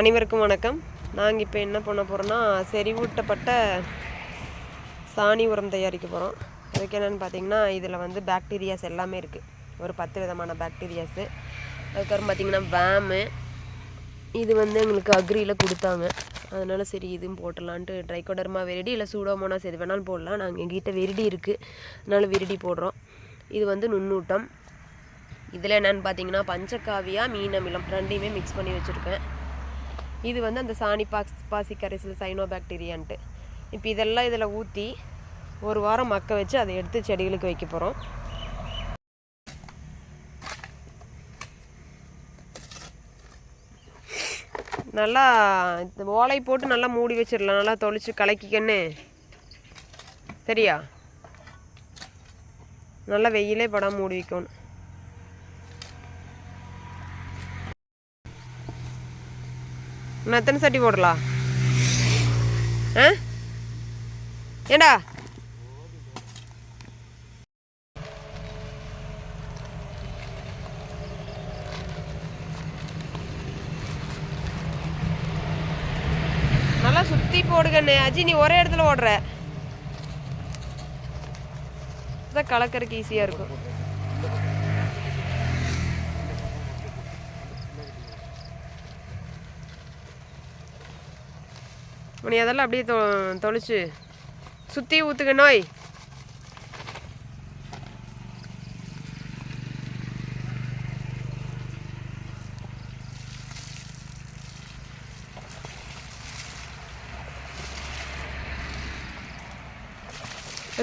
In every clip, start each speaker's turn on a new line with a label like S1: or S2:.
S1: அனைவருக்கும் வணக்கம். நாங்கள் இப்போ என்ன பண்ண போகிறோன்னா செறிவூட்டப்பட்ட சாணி உரம் தயாரிக்க போகிறோம் அதுக்கு என்னென்னு பார்த்தீங்கன்னா இதில் வந்து பாக்டீரியாஸ் எல்லாமே இருக்குது ஒரு பத்து விதமான பாக்டீரியாஸு அதுக்கப்புறம் பார்த்தீங்கன்னா வேமு இது வந்து எங்களுக்கு அக்ரியில் கொடுத்தாங்க. அதனால் சரி இதுவும் போட்டுடலான்ட்டு ட்ரைகோடர்மா வெரிடி இல்லை சூடோமோனாஸ் எது வேணாலும் போடலாம். நாங்கள் எங்ககிட்ட வெரிடி இருக்குது அதனால் வெரிடி போடுறோம். இது வந்து நுண்ணூட்டம். இதில் என்னென்னு பார்த்தீங்கன்னா பஞ்சக்காவியாக மீன் அமிலம் ரெண்டையுமே மிக்ஸ் பண்ணி வச்சுருக்கேன். இது வந்து அந்த சாணி பாக்ஸ் பாசி கரைசல் சைனோ பாக்டீரியான்ட்டு இப்போ இதெல்லாம் இதில் ஊற்றி ஒரு வாரம் மக்க வச்சு அதை எடுத்து செடிகளுக்கு வைக்க போகிறோம் நல்லா இந்த ஓலை போட்டு நல்லா மூடி வச்சிடலாம். நல்லா தொளிச்சு கலக்கிக்கன்னு. சரியா? நல்லா வெயிலே படாமல் மூடி வைக்கணும். இன்னும் எத்தனை சட்டி போடலாம்? ஆ? ஏண்டா? நல்லா சுற்றி போடுகண்ணே அஜி நீ ஒரே இடத்துல ஓடுற. அதான் கலக்கறதுக்கு ஈஸியாக இருக்கும். நீ அதெல்லாம் அப்படியே தொ தொளிச்சு. சுற்றி ஊற்றுக்க நோய்.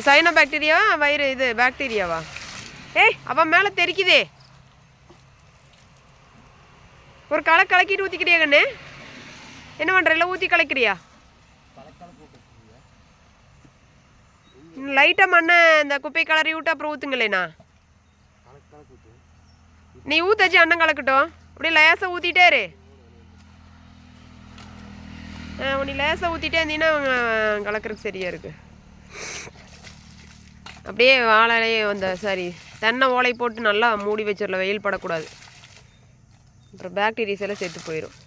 S1: சைனோ பாக்டீரியாவா வயிறு இது பாக்டீரியாவா ஏய் அவன் மேலே தெரிக்குதே. ஒரு களை கலக்கிட்டு ஊற்றிக்கிறியா கண்ணு? என்ன பண்ணுற இல்லை ஊற்றி கலக்கிறியா? லைட்டாக மண்ணை இந்த குப்பை கலரி விட்டு அப்புறம் ஊற்றுங்களேண்ணா நீ ஊத்தாச்சு அண்ணன் கலக்கட்டும். அப்படியே லேசாக ஊற்றிட்டே இரு. ஆ உனி லேசாக ஊற்றிட்டே இருந்தீங்கன்னா அவங்க கலக்கிறதுக்கு சரியாக இருக்கு. அப்படியே வாழையே அந்த சாரி தென்னை ஓலை போட்டு நல்லா மூடி வச்சிடல வெயில் படக்கூடாது. அப்புறம் பேக்டீரியஸ் எல்லாம் செத்து போயிடும்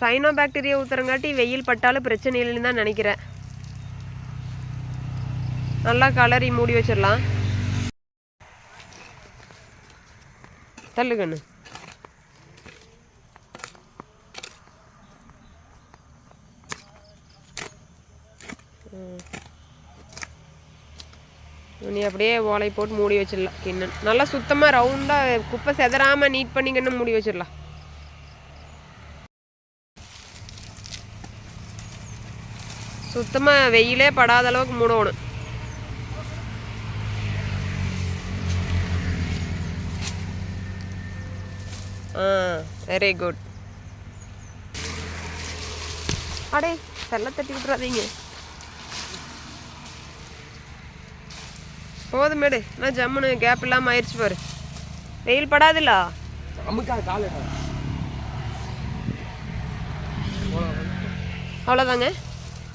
S1: சைனோ பாக்டீரியா ஊற்றுறங்காட்டி வெயில் பட்டாலும் பிரச்சனை இல்லைன்னு தான் நினைக்கிறேன். நல்லா கலரி மூடி வச்சிடலாம். தள்ளுகண்ணு. நீ அப்படியே ஓலை போட்டு மூடி வச்சிடலாம். கிண்ணன் நல்லா சுத்தமாக ரவுண்டாக குப்பை செதறாமல் நீட் பண்ணிக்கன்னு மூடி வச்சிடலாம். சுத்தமாக வெயிலே படாத அளவுக்கு மூடணும். ஆ வெரி குட் அடே செல்ல தட்டி விட்றாதீங்க போதும் மேடு நான் ஜம்முன்னு கேப் இல்லாமல் ஆயிடுச்சு பாரு. வெயில் படாதுல்ல அவ்வளோதாங்க